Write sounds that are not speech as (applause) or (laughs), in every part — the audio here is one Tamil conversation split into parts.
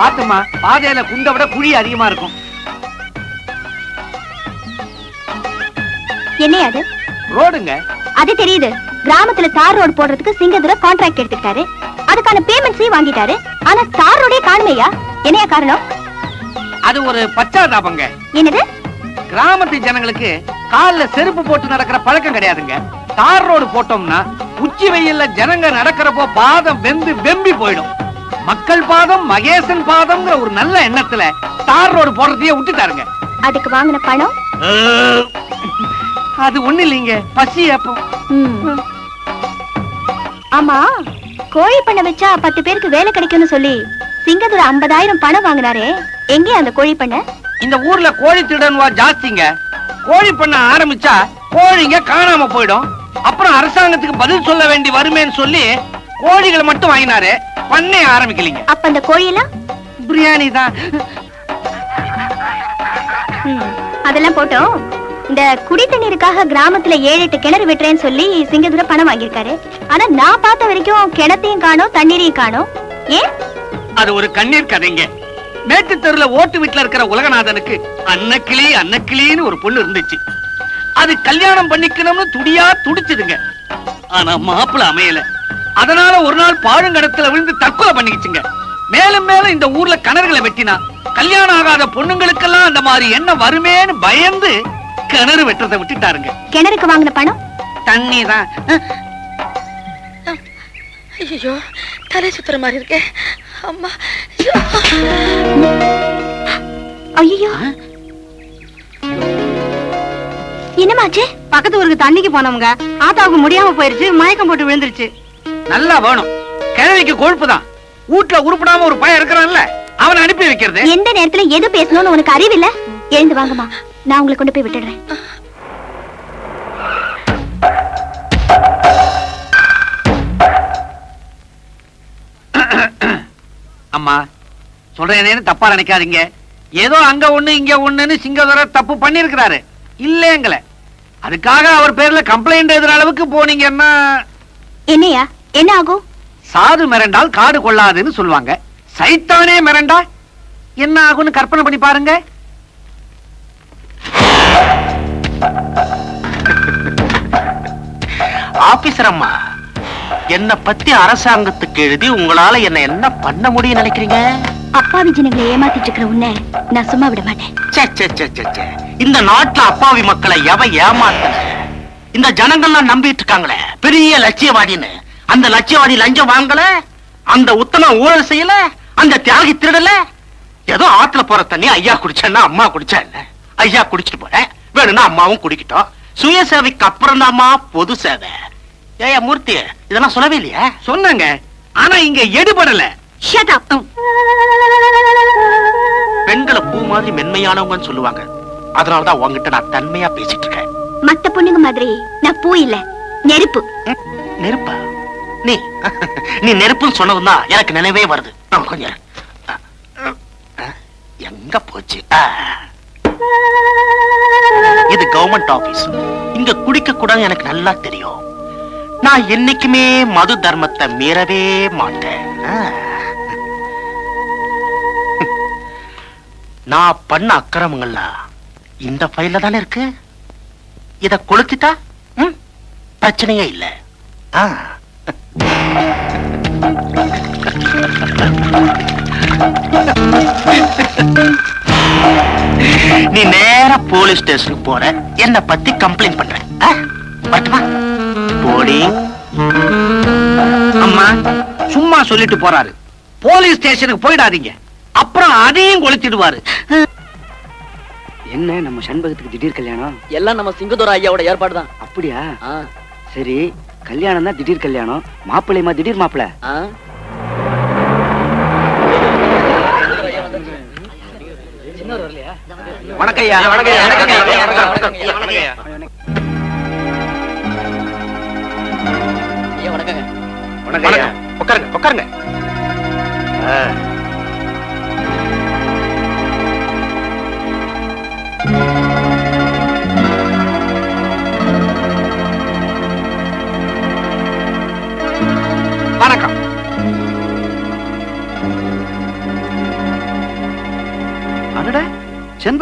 பாத்துமா பாதையில குண்டை விட குழி அதிகமா இருக்கும். என்னையா அது? ரோடுங்க. அது தெரியுது. கிராமத்துல தார் ரோடு போடுறதுக்கு சிங்கதுரை கான்ட்ராக்ட் எடுத்துக்கிட்டாரு அதுக்கான பேமெண்ட்ஸையும் வாங்கிட்டாரு. ஆனா தார் ரோடே காணுமையா? என்னையா காரணம்? அது ஒரு பச்சாதாபங்க. என்னது? கிராமத்து ஜனங்களுக்கு கால்ல செருப்பு போட்டு நடக்கிற பழக்கம் கிடையாதுங்க. தார் ரோடு போட்டோம்னா உச்சி வெயில்ல ஜனங்க நடக்கிறப்போ பாதம் வெந்து வெம்பி போயிடும். மக்கள் பாதம் மகேசன் பாதம்ங்கிற ஒரு நல்ல எண்ணத்துல தார் ரோடு போடுறதையே விட்டுட்டாருங்க அதுக்கு வாங்கின பணம்? அது ஒண்ணு இல்லைங்க பசி அப்போ. ஆமா கோழி பண்ண வச்சா பத்து பேருக்கு வேலை கிடைக்கும்னு சொல்லி சிங்கதுரை ஐம்பதாயிரம் பணம் வாங்கினாரே. எங்கே அந்த கோழி பண்ண? இந்த ஊர்ல கோழி திருடன்வா ஜாஸ்திங்க. கோழி பண்ண ஆரம்பிச்சா கோழிங்க காணாம போயிடும். அப்புறம் அரசாங்கத்துக்கு பதில் சொல்ல வேண்டி வருமேன்னு சொல்லி கோழிகளை மட்டும் வாங்கினாரு. பண்ணே ஆரம்பிக்கலீங்க. அப்ப அந்த கோழியெல்லாம்? பிரியாணி தான். அதெல்லாம் போட்டோம். இந்த குடி தண்ணீருக்காக கிராமத்துல ஏழு எட்டு கிணறு வெட்டுறேன்னு சொல்லி சிங்கதுரை பணம் வாங்கியிருக்காரு. ஆனா நான் பார்த்த வரைக்கும் கிணத்தையும் காணோம் தண்ணீரையும் காணோம். ஏன்? அது ஒரு கண்ணீர் கதைங்க. மேட்டு தெருல ஓட்டு வீட்டுல இருக்கிற உலகநாதனுக்கு அன்னக்கிளி அன்னக்கிளின்னு ஒரு பொண்ணு இருந்துச்சு. அது கல்யாணம் பண்ணிக்கணும்னு துடியா துடிச்சுதுங்க. ஆனா மாப்பிள அமையல. அதனால ஒரு நாள் பாழுங்கடத்துல விழுந்து தற்கொலை பண்ணிக்கிச்சுங்க. மேலும் மேலும் இந்த ஊர்ல கிணறுகளை வெட்டினா கல்யாணம் ஆகாத பொண்ணுங்களுக்கெல்லாம் அந்த மாதிரி என்ன வருமேன்னு பயந்து கிணறு வெட்டுறதை விட்டுட்டாருங்க. கிணறுக்கு வாங்கின பணம்? தண்ணி தான் ஐயோ தலை சுத்துற மாதிரி இருக்கே. அம்மா ஐயோ. என்னமாச்சு பக்கத்து ஊருக்கு தண்ணிக்கு போனவங்க ஆத்தாவுக்கு முடியாம போயிருச்சு மயக்கம் போட்டு விழுந்துருச்சு. நல்லா வேணும். கிழவிக்கு கொழுப்பு தான். வீட்டுல உருப்படாம ஒரு பையன் இருக்கிறான்ல அவனை அனுப்பி வைக்கிறது. எந்த நேரத்துல எது பேசணும்னு உனக்கு அறிவில்ல? எழுந்து வாங்கம்மா. நான் உங்களை கொண்டு போய் விட்டுடுறேன். அம்மா சொல்றேனேன்னு தப்பா நினைக்காதீங்க. ஏதோ அங்க ஒண்ணு இங்க ஒண்ணுன்னு சிங்கதுரை தப்பு பண்ணிருக்கிறாரு இல்லைங்கள அதுக்காக அவர் பேர்ல கம்ப்ளைண்ட் எழுதுற அளவுக்கு போனீங்கன்னா என்னையா? என்ன ஆகும்? சாது மிரண்டால் காடு கொள்ளாதுன்னு சொல்லுவாங்க. சைத்தானே மிரண்டா? என்ன ஆகும்னு கற்பனை பண்ணி பாருங்க. ஆபீசர் அம்மா என்ன பத்தி அரசாங்கத்துக்கு எழுதி உங்களால என்ன என்ன பண்ண முடியும் நினைக்கிறீங்க? அப்பாவி ஜனங்களை ஏமாத்திட்டு இருக்கிற உன்னை நான் சும்மா விட மாட்டேன். இந்த நாட்டுல அப்பாவி மக்களை எவ ஏமாத்தல இந்த ஜனங்கள்லாம் நம்பிட்டு இருக்காங்களே பெரிய லட்சியவாதின்னு. அந்த லட்சியவாதி லஞ்சம் வாங்கல அந்த உத்தம ஊழல் செய்யல அந்த தியாகி திருடல. ஏதோ ஆத்துல போற தண்ணி ஐயா குடிச்சேன்னா அம்மா குடிச்சா என்ன? ஐயா குடிச்சிட்டு போறேன் வேணும்னா அம்மாவும் குடிக்கட்டும். சுய சேவைக்கு அப்புறம் பொது சேவை. ஏயா மூர்த்தி இதெல்லாம் சொல்லவே இல்லையா? சொன்னங்க. ஆனா இங்க எடுபடல. ஷட் அப் பெண்களை பூ மாதிரி மென்மையானவங்கன்னு சொல்லுவாங்க. அதனாலதான் உங்ககிட்ட நான் தன்மையா பேசிட்டு இருக்கேன். மத்த பொண்ணுங்க மாதிரி நான் பூ இல்ல நெருப்பு. நெருப்பா? நீ நீ நெருப்புன்னு சொன்னதுன்னா தான் எனக்கு நினைவே வருது. கொஞ்சம் எங்க போச்சு? இது கவர்மெண்ட் ஆபீஸ் இங்க குடிக்க கூடாது எனக்கு நல்லா தெரியும். நான் என்னைக்குமே மது தர்மத்தை மீறவே மாட்டேன். நான் பண்ண அக்கிரமங்கள்ல இந்த ஃபைல்ல தானே இருக்கு? இத கொளுத்திட்டா? பிரச்சனையே இல்ல. ஆ. நீ நேரா போலீஸ் ஸ்டேஷனுக்கு போற. என்ன பத்தி கம்ப்ளைண்ட் பண்ற. ஆ? வரட்டுமா? போடி. அம்மா சும்மா சொல்லிட்டு போறாரு. போலீஸ் ஸ்டேஷனுக்கு போயிடாதீங்க. அப்புறம் அதையும் கொளுத்திடுவாரு. என்ன நம்ம சண்பகத்துக்கு திடீர் கல்யாணம்? எல்லாம் நம்ம சிங்கதுரை ஐயாவோட ஏற்பாடு தான் அப்படியா சரி. கல்யாணம் தான் திடீர் கல்யாணம். மாப்பிள்ளைமா திடீர் மாப்பிள்ளை. வணக்கங்க. வணக்கம். உட்காருங்க உட்காருங்க. ஆ. வணக்கம்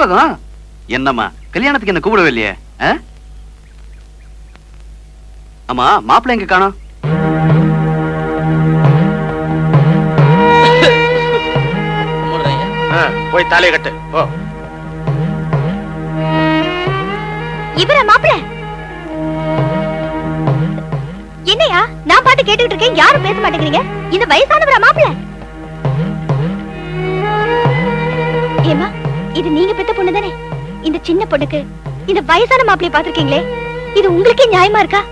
செண்பகம் என்னம்மா கல்யாணத்துக்கு என்ன கூப்பிடவே இல்லையே? ஆமா மாப்பிள்ளை எங்க காணோம். போய் தாலியை கட்டு ஓ இவர மாப்பிள என்னையா நான் பாட்டு கேட்டுக்கிட்டு இருக்கேன் யாரும் பேச மாட்டேங்கிறீங்க? இந்த வயசானவரா மாப்பிள ஏமா இது நீங்க பெத்த பொண்ணு தானே? இந்த சின்ன பொண்ணுக்கு இந்த வயசான மாப்பிளைய பாத்திருக்கீங்களே இது உங்களுக்கே நியாயமா இருக்கா?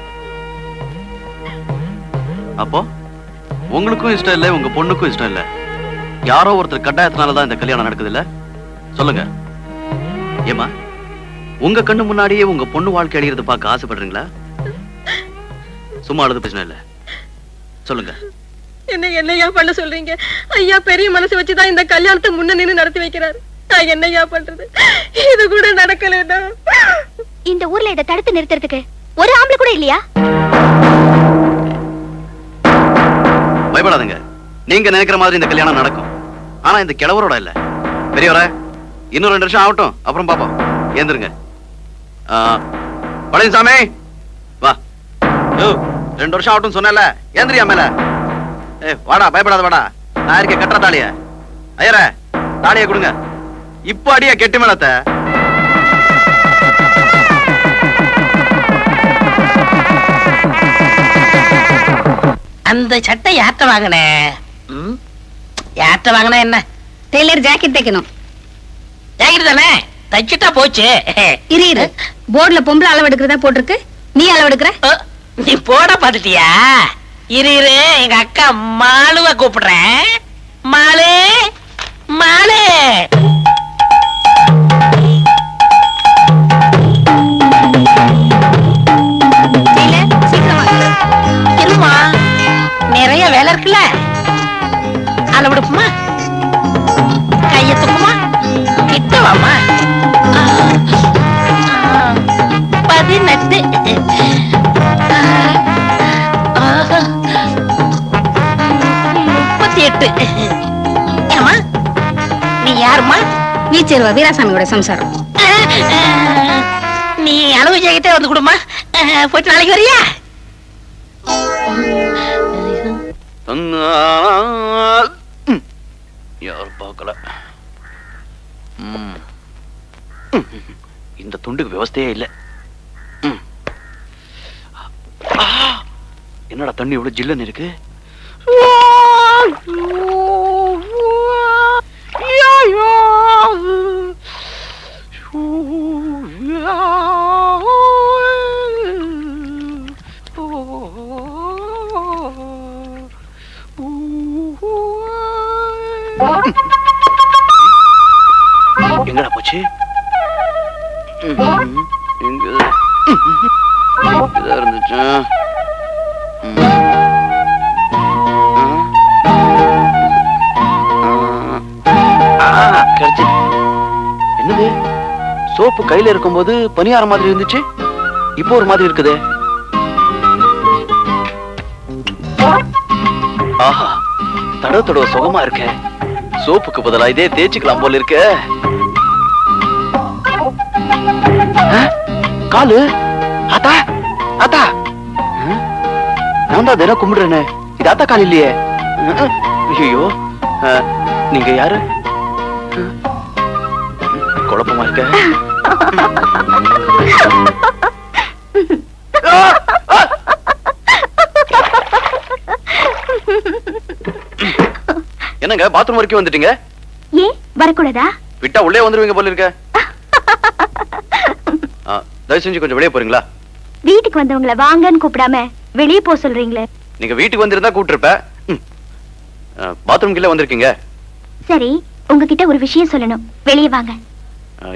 அப்போ உங்களுக்கும் இஷ்டம் இல்ல உங்க பொண்ணுக்கும் இஷ்டம் இல்ல. யாரோ ஒருத்தர் கட்டாயத்தினால தான் இந்த கல்யாணம் நடக்குது இல்ல சொல்லுங்க. ஏமா உங்க கண்ணு முன்னாடியே உங்க பொண்ணு வாழ்க்கை அடையிறது பார்க்க ஆசைப்படுறீங்களா? சும்மா அழுது பிரச்சனை இல்ல. சொல்லுங்க. என்ன என்னையா பண்ண சொல்றீங்க? ஐயா பெரிய மனசு வச்சுதான் இந்த கல்யாணத்தை முன்ன நின்னு நடத்தி வைக்கிறாரு. நான் என்னையா பண்றது? இது கூட நடக்கலன்னா. இந்த ஊர்ல இதை தடுத்து நிறுத்துறதுக்கு ஒரு ஆம்பளை கூட இல்லையா? பயப்படாதுங்க. நீங்க நினைக்கிற மாதிரி இந்த கல்யாணம் நடக்கும். ஆனா இந்த கிழவரோட இல்ல. பெரியவர இன்னும் ரெண்டு வருஷம் ஆகட்டும். அப்புறம் பாப்போம். ஏந்திருங்க. பழனிசாமி! வா. ரெண்டு வருஷம் ஆகட்டும் சொன்னல ஏந்திரியா மேல? ஏ வாடா பயப்படாத வாடா. நான் இருக்க கட்டுற தாலிய. ஐயர தாலிய கொடுங்க. இப்போ அடியா கெட்டு மேலத்தை? அந்த சட்டை யார்கிட்ட வாங்கின? யார்கிட்ட வாங்கின என்ன? டெய்லர் ஜாக்கெட் தைக்கணும். ஜாக்கிரதை தானே? தச்சுட்டா போச்சு. இரு இரு. போர்டுல பொம்பளை அளவு எடுக்கிறதா போட்டிருக்கு? நீ அளவு எடுக்கிற? ஓ, நீ போட பாத்துட்டியா இரு இரு. எங்க அக்கா மாலுவ கூப்பிடுறேன். மாலு மாலு. முப்பத்தி எட்டு. ஏமா நீ யாருமா வீச்சேருவா வீராசாமியோட சம்சாரம். நீ அளவு ஜெயிக்கிட்டே வந்து கொடுமா போயிட்டு நாளைக்கு வரியா? யார் யாரும் பார்க்கல. ம். இந்த துண்டுக்கு விவஸ்தையே இல்லை. ம். என்னடா தண்ணி இவ்வளவு ஜில்லுன்னு இருக்கு? சோப்பு கையில இருக்கும்போது பனியார மாதிரி இருந்துச்சு. இப்போ ஒரு மாதிரி இருக்குதே. ஆஹா தடவை தடவை சுகமா இருக்க. சோப்புக்கு பதிலா இதே தேய்ச்சிக்கலாம் போல இருக்க. காலு? ஆத்தா ஆத்தா. நான் தான் தினம் கும்பிடுறேன்னு இது ஆத்தா கால் இல்லையே. ஐயோ நீங்க யாரு? குழப்பமா இருக்க. என்னங்க பாத்ரூம் வரைக்கும் வந்துட்டீங்க? ஏன் வரக்கூடாதா? விட்டா உள்ளே வந்துருவீங்க போல இருக்க. தயவு செஞ்சு கொஞ்சம் வெளியே போறீங்களா? வீட்டுக்கு வந்தவங்கள வாங்கன்னு கூப்பிடாம வெளியே போக சொல்றீங்களே. நீங்க வீட்டுக்கு வந்திருந்தா கூப்பிட்டுருப்ப. பாத்ரூம் கீழே வந்திருக்கீங்க. சரி உங்ககிட்ட ஒரு விஷயம் சொல்லணும். வெளியே வாங்க.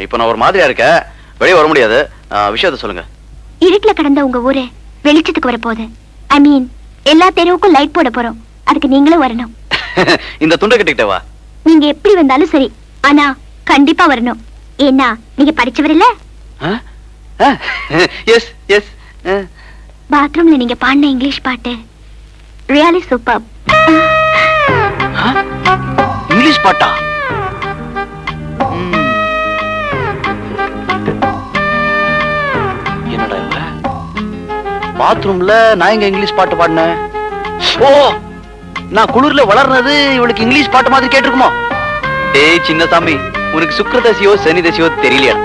இப்போ நான் ஒரு மாதிரியா இருக்கேன் வெளியே வர முடியாது. விஷயத்த சொல்லுங்க. இருட்டுல கடந்த உங்க ஊரு வெளிச்சத்துக்கு வரப்போகுது. ஐ மீன் எல்லா தெருவுக்கும் லைட் போட போறோம். அதுக்கு நீங்களும் வரணும். (laughs) இந்த துண்டை கட்டிக்கிட்ட வா. நீங்க எப்படி வந்தாலும் சரி. ஆனா கண்டிப்பா வரணும். ஏன்னா நீங்க படிச்சவர் இல்ல? எஸ் எஸ் பாத்ரூம்ல நீங்க பாடின இங்கிலீஷ் பாட்டு. ரியலி சூப்பர் இங்கிலீஷ் பாட்டா? பாத்ரூம்ல நான் எங்க இங்கிலீஷ் பாட்டு பாடினேன். ஓ நான் குளிர்ல வளர்னது இவளுக்கு இங்கிலீஷ் பாட்டு மாதிரி கேட்டிருக்குமோ? டேய் சின்னசாமி உனக்கு சுக்கிர தசையோ சனி தசையோ தெரியலையா?